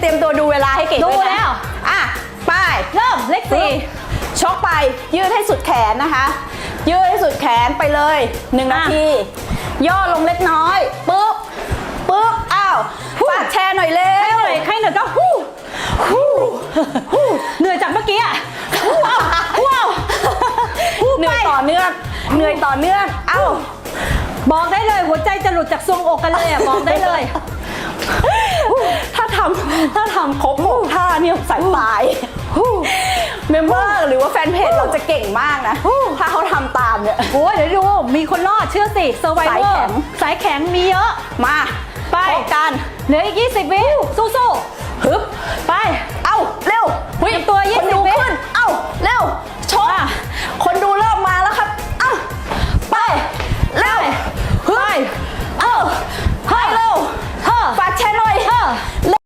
เตรียมตัวดูเวลาให้เก่งดูด้วยนะแล้ว อะไปเริ่มเลขสี่ชกไป ยืดให้สุดแขนนะคะ ยืดให้สุดแขนไปเลยหนึ่งนาทีย่อลงเล็กน้อยปุ๊บปุ๊บอ้าวฝากแชร์หน่อยเร็ใครวเหนื่อยใครเหนื่อยก็ฮู้ฮู้ฮู้เหนื่อยจากเมื่อกี้อะว้าวว้าวฮู้เหไปนื่อยต่อเนื่อง เหนื่อยต่อเนื่อง เอ้า บอกได้เลยหัวใจจะหลุดจากทรวงอกกันเลยอะบอกได้เลยถ้า ทำถ้าทำครบหกท่าเนี่ยสายตายเมมเบอร์หรือว่าแฟนเพจเราจะเก่งมากนะ ถ้าเขาทำตามเนี่ยโอ้ยเดี๋ยวดู มีคนรอดเชื่อสิเซอร์ไวเวสายอแข็ร์งสายแข็งมีเยอะ มา ไปพบกันเหลืออีก 20 วิสู้ๆ